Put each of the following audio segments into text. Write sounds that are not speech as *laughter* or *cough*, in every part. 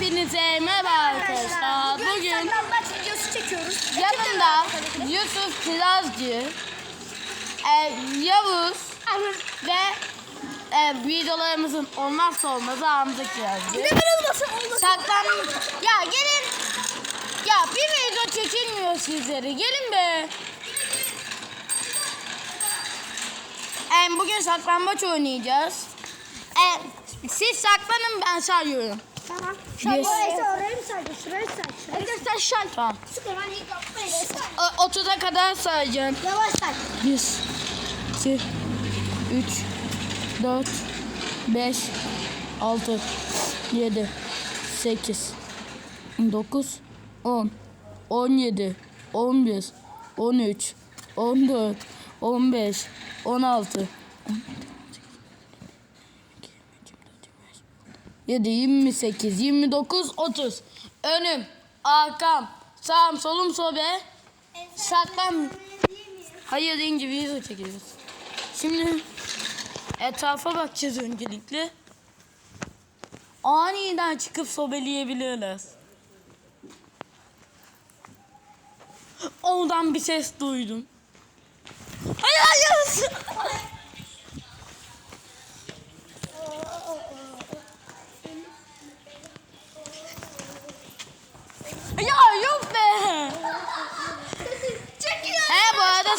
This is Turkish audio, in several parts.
Hepinize merhaba arkadaşlar. Bugün saklambaç videosu çekiyoruz. yanımda Yusuf Kirazcı, e, Yavuz ve e, videolarımızın olmazsa olmazı Hamza Kirazcı. Neden olmasın olmasın. Saklan... Ya gelin. Ya bir video çekilmiyor sizlere. Gelin be. E, bugün saklambaç oynayacağız. E, siz saklanın ben sayıyorum. Tamam. Say, orayı saydın? Şurayı say. Şurayı say. Şay. Tamam. Süper. ilk yapmayı say. O- 30'a kadar sayacağım. Yavaş say. 1 2 3 4 5 6 7 8 9 10 17 11 13 14 15 16 7 28 29 30 önüm arkam sağım solum sobe saklan Hayır deyince video çekiyoruz. Şimdi etrafa bakacağız öncelikle. Aniden çıkıp sobeleyebilirler. Oradan bir ses duydum. Hayır hayır.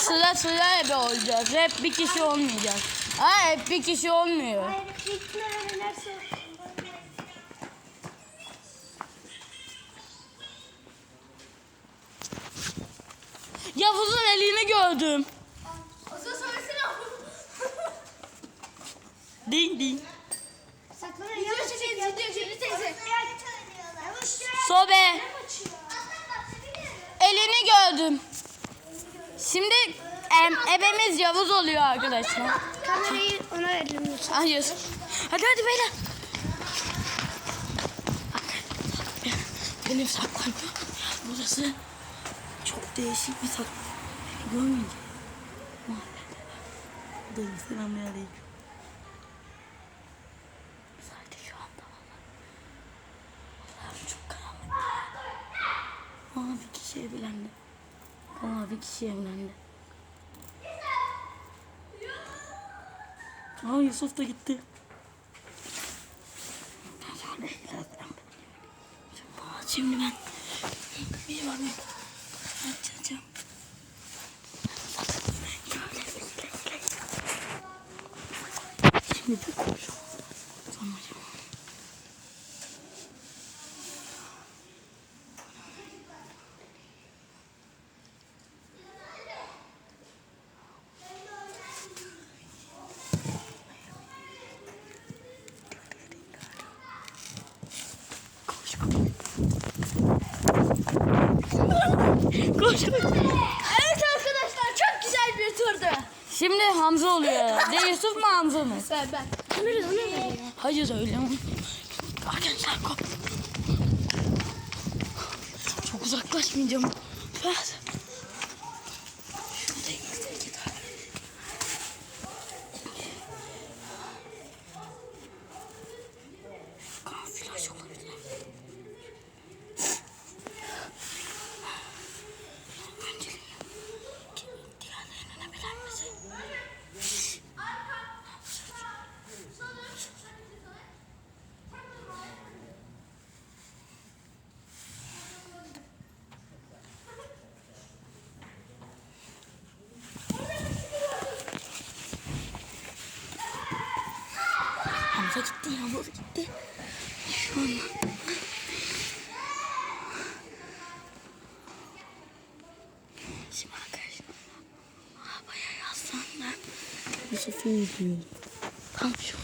Sıra sıra ebe olacağız. Hep bir kişi olmayacak. Ha hep bir kişi olmuyor. Yavuz'un elini gördüm. Ding ding. Sobe. Elini gördüm. Şimdi em, ebemiz Yavuz oluyor arkadaşlar. Kamerayı ona verelim lütfen. Hayır. Hadi hadi beyler. Benim saklan. Burası çok değişik bir saklan. Görmeyeceğim. Buradayım. Selamünaleyküm. Sadece şu anda. Allah'ım çok karanlık. Aa bir kişi evlendi. Aa bir kişi evlendi. Aa Yusuf da gitti. Şimdi ben bir var mı? Açacağım. Şimdi bir konuşalım. Tamam. Koş. Evet arkadaşlar çok güzel bir turdu. Şimdi Hamza oluyor. De Yusuf mu Hamza mı? Ben ben. Ona ver. Hayır öyle mi? Arkadaşlar kork. Çok uzaklaşmayacağım. Ver. Gitti ya, Hamza gitti. Şu an. Şimdi arkadaşlar. Arabaya yaslanlar. Yusuf'u izliyorum. Tam şu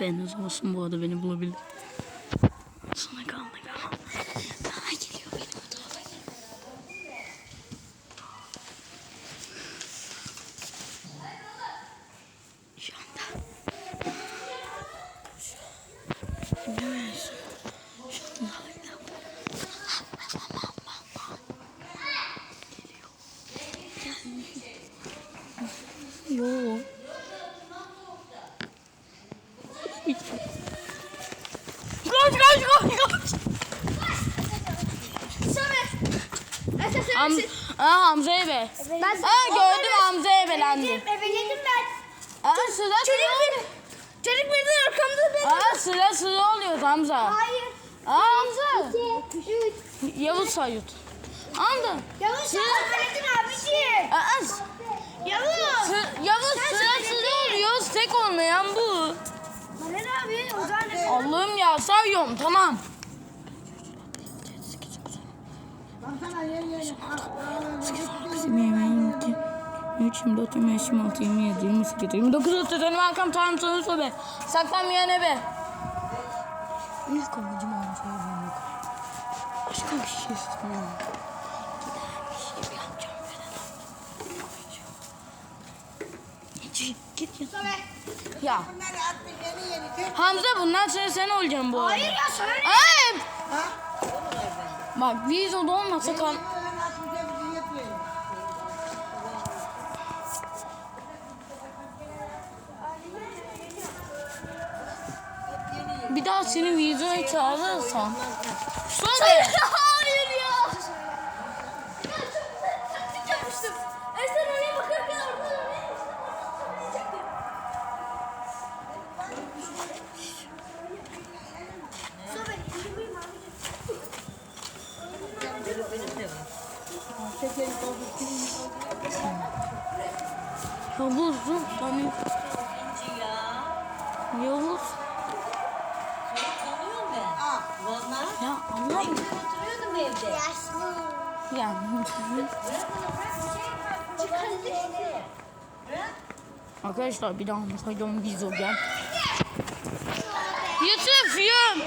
Haberiniz olsun bu arada beni bulabilir. Sana kaldı galiba. Daha geliyor benim o tarafa. Yo. Koş koş koş koş. Ham Aa, Hamza ebe. Ben Aa, gördüm Hamza ebelendi. Ebeledim ben. Aa, sıra sıra. Çocuk birden arkamda ben. Aa, sıra sıra oluyor Hamza. Hayır. Aa, Hamza. 2, 3. Yavuz Sayut. Hamza. Yavuz sen Allah'ım ya sayıyorum tamam. Bizim yemeğim bitti. 3, 24, 25, 26, 27, 28, 29, 30, benim arkam tamam sana sobe. Saklanmayan ebe. İlk amacım amca yemek. Başka bir şey istemiyorum. Gider bir ya. Hamza bundan sonra sen olacaksın bu arada. Hayır ya söyle. Ay! Bak vizoda olmasa kal. Bir daha seni vizoya çağırırsam. Sonra Yavuz dur hani Yavuz ya Allah'ım Oturuyordum evde. ya *laughs* Arkadaşlar bir daha mesajım vizo gel. Yusuf yum.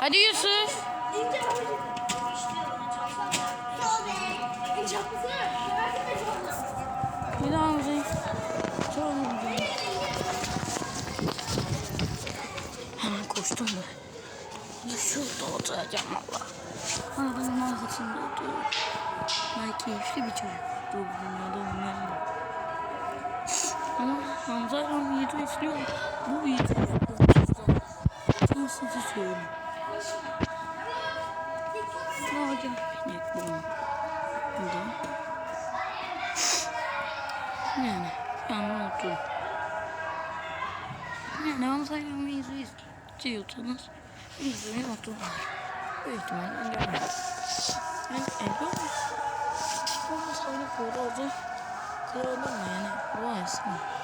Hadi Yusuf. Koştum da. Şurada oturacağım valla. Arabanın arkasında oturuyorum. Ben keyifli bir çocuk. Bu dünyada da. Ama Hamza ile video izliyor. Bu video yapıyor. Nasıl tutuyorum? Hadi. Evet bu. Buradan. İzliyorsanız videoyu oturun. Büyük ihtimalle. Ben evde olmaz. Ama sonra burada olacak. Kırılır mı yani? Bu aslında.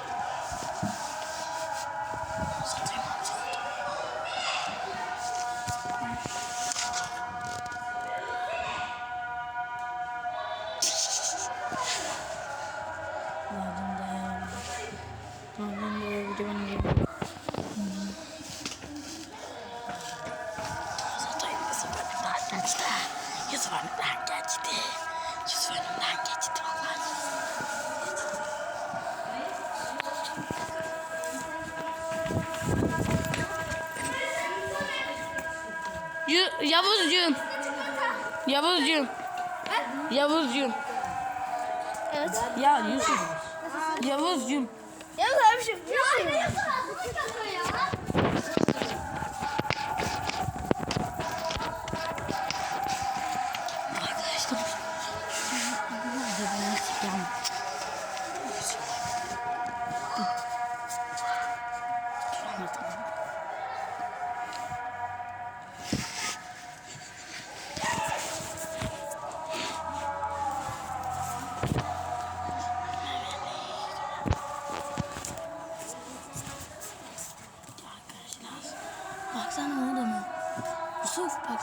Önümden geçti vallahi. Yavuzcuğum. Yavuzcuğum. Yavuzcuğum. Evet. Ya Yusuf. Yavuzcuğum.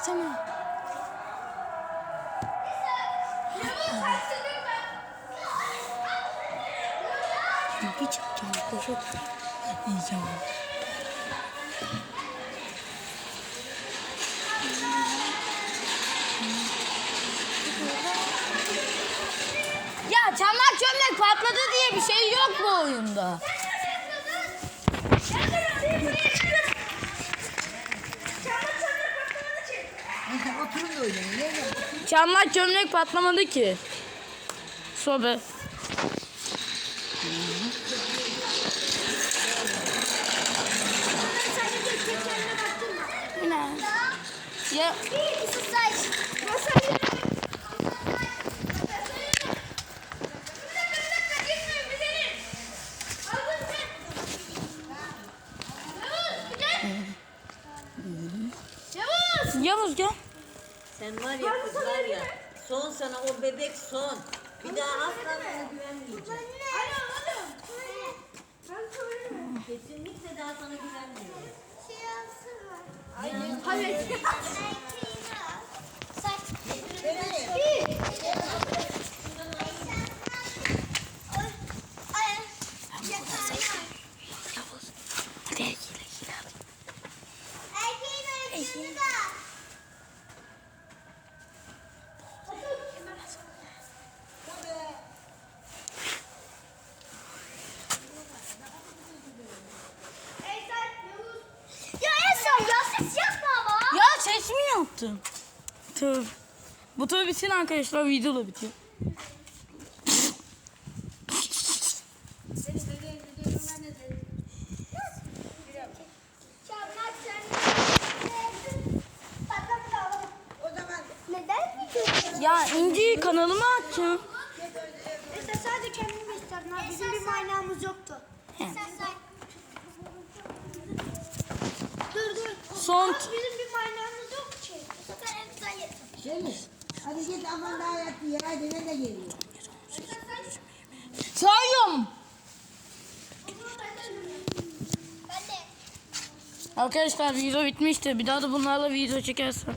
Baksana. Bir çıkacağım koşup yiyeceğim. Ya çamlar çömlek patladı diye bir şey yok bu oyunda. Oturun da oynayın. Ne Çamlar çömlek patlamadı ki. Sobe. Ne? Ya. Yavuz gel. Sen var ya kız var ya. Son sana o bebek son. Bir daha asla sana güvenmeyeceğim. Kesinlikle daha sana güvenmiyorum. Yavuz. Hadi erkeğiyle gel abi. Ya Esen ya ses yapma ama. Ses mi yaptın? Tövbe. Bu tabi bitsin arkadaşlar video da bitiyor. Ya İnci kanalıma açacağım. İşte sadece kendimi gösterdin abi. Bizim bir manamız yoktu. Dur dur. Son Bizim bir manamız yok ki. Bu sefer en Şey mi? Hadi git aman daha yattı ya. Hadi ne de geliyor. sayıyorum. Ben de. Arkadaşlar video bitmişti. Bir daha da bunlarla video çekersen.